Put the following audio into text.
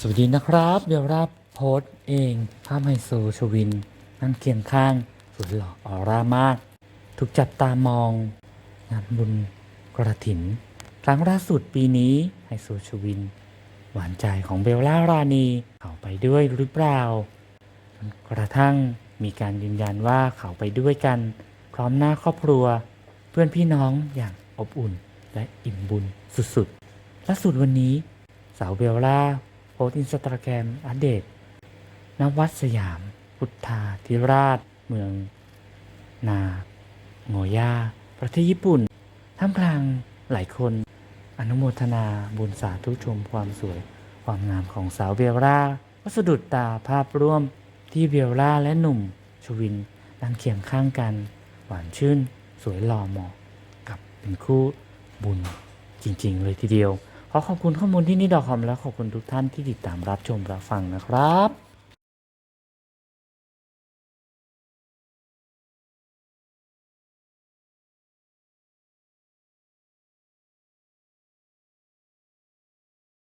สวัสดีนะครับ เดี๋ยวรับโพสต์เองภาพไฮโซชวิน นั่งเคียงข้างสุดหล่อออร่ามาก ถูกจับตามอง งานบุญกระถิน ครั้งล่าสุดปีนี้ไฮโซชวิน หวานใจของเบลล่ารานีเขาไปด้วยหรือเปล่า กระทั่งมีการยืนยันว่าเขาไปด้วยกัน พร้อมหน้าครอบครัว เพื่อนพี่น้องอย่างอบอุ่นและอิ่มบุญสุดๆล่าสุดวันนี้สาวเบลล่า โพสต์อินสตาแกรมอัปเดตณวัดสยาม พุทธาธิราช เมือง นาโงย่าประเทศญี่ปุ่น ท่ามกลางหลายคน อนุโมทนาบุญสาธุชมความสวย ความงามของสาวเบลล่าก็สะดุดตาภาพร่วมที่เบลล่าและหนุ่มชวินนั่งเคียงข้างกัน หวานชื่น สวยหล่อเหมาะกับเป็นคู่บุญจริง ๆ เลยทีเดียว ขอขอบคุณข้อมูลที่นี่ดอกคอมและขอบคุณทุกท่านที่ติดตามรับชมรับฟังนะครับ